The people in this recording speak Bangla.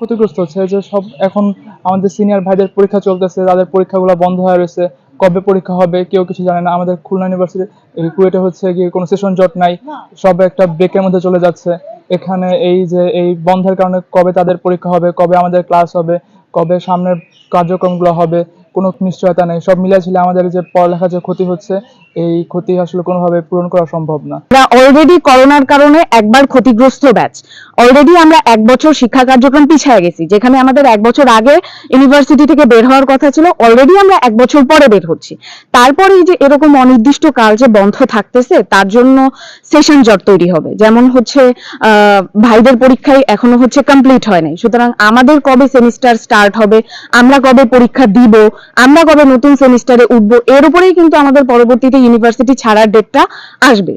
ক্ষতিগ্রস্ত হচ্ছে যে সব এখন আমাদের সিনিয়র ভাইদের পরীক্ষা চলতেছে, তাদের পরীক্ষাগুলো বন্ধ হয়ে রয়েছে। কবে পরীক্ষা হবে কেউ কিছু জানে না। আমাদের খুলনা ইউনিভার্সিটি কুয়েটে হচ্ছে কি কোনো সেশন জট নাই, সব একটা ব্রেকের মধ্যে চলে যাচ্ছে। এখানে এই যে এই বন্ধের কারণে কবে তাদের পরীক্ষা হবে, কবে আমাদের ক্লাস হবে, কবে সামনের কার্যক্রমগুলো হবে কোনো নিশ্চয়তা নেই। সব মিলিয়ে ছিল আমাদের যে পড়ালেখা যে ক্ষতি হচ্ছে, এই ক্ষতি আসলে কোনোভাবে পূরণ করা সম্ভব না। অলরেডি করোনার কারণে একবার ক্ষতিগ্রস্ত ব্যাচ অলরেডি আমরা এক বছর শিক্ষা কার্যক্রম পিছিয়ে গেছি, যেখানে আমাদের এক বছর আগে ইউনিভার্সিটি থেকে বের হওয়ার কথা ছিল অলরেডি আমরা এক বছর পরে বের হচ্ছি। তারপরে যে এরকম অনির্দিষ্ট কাল যে বন্ধ থাকতেছে, তার জন্য সেশন জট তৈরি হবে। যেমন হচ্ছে ভাইদের পরীক্ষায় এখনও হচ্ছে কমপ্লিট হয় নাই। সুতরাং আমাদের কবে সেমিস্টার স্টার্ট হবে, আমরা কবে পরীক্ষা দিব আমরা কবে নতুন সেমিস্টারে উঠবো এর উপরেই কিন্তু আমাদের পরবর্তীতে ইউনিভার্সিটি ছাড়ার ডেটটা আসবে।